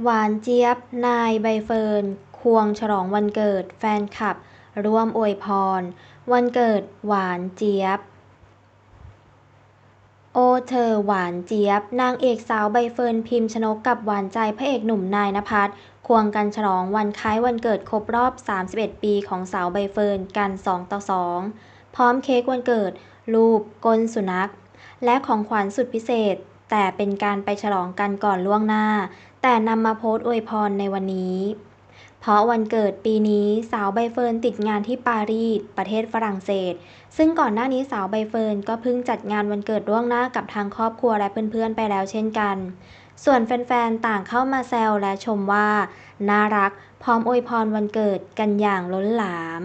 หวานเจี๊ยบ นาย ใบเฟิร์น ควงฉลองวันเกิด แฟนคลับ ร่วมอวยพร วันเกิด หวานเจี๊ยบ โอเธอ หวานเจี๊ยบ นางเอกสาวใบเฟิร์นพิมชนกกับหวานใจพระเอกหนุ่มนายณภัสควงกันฉลองวันคล้ายวันเกิดครบรอบ 31 ปีของสาวใบเฟิร์นกัน 2 ต่อ 2 พร้อมเค้กวันเกิด รูปก้นสุนัข และของขวัญสุดพิเศษ แต่เป็นการไปฉลองกันก่อนล่วงหน้า แต่นำมาโพสต์อวยพรในวันนี้ เพราะวันเกิดปีนี้สาวใบเฟิร์นติดงานที่ปารีสประเทศฝรั่งเศส ซึ่งก่อนหน้านี้สาวใบเฟิร์นก็เพิ่งจัดงานวันเกิดล่วงหน้ากับทางครอบครัวและเพื่อนๆไปแล้วเช่นกัน ส่วนแฟนๆต่างเข้ามาแซวและชมว่าน่ารัก พร้อมอวยพรวันเกิดกันอย่างล้นหลาม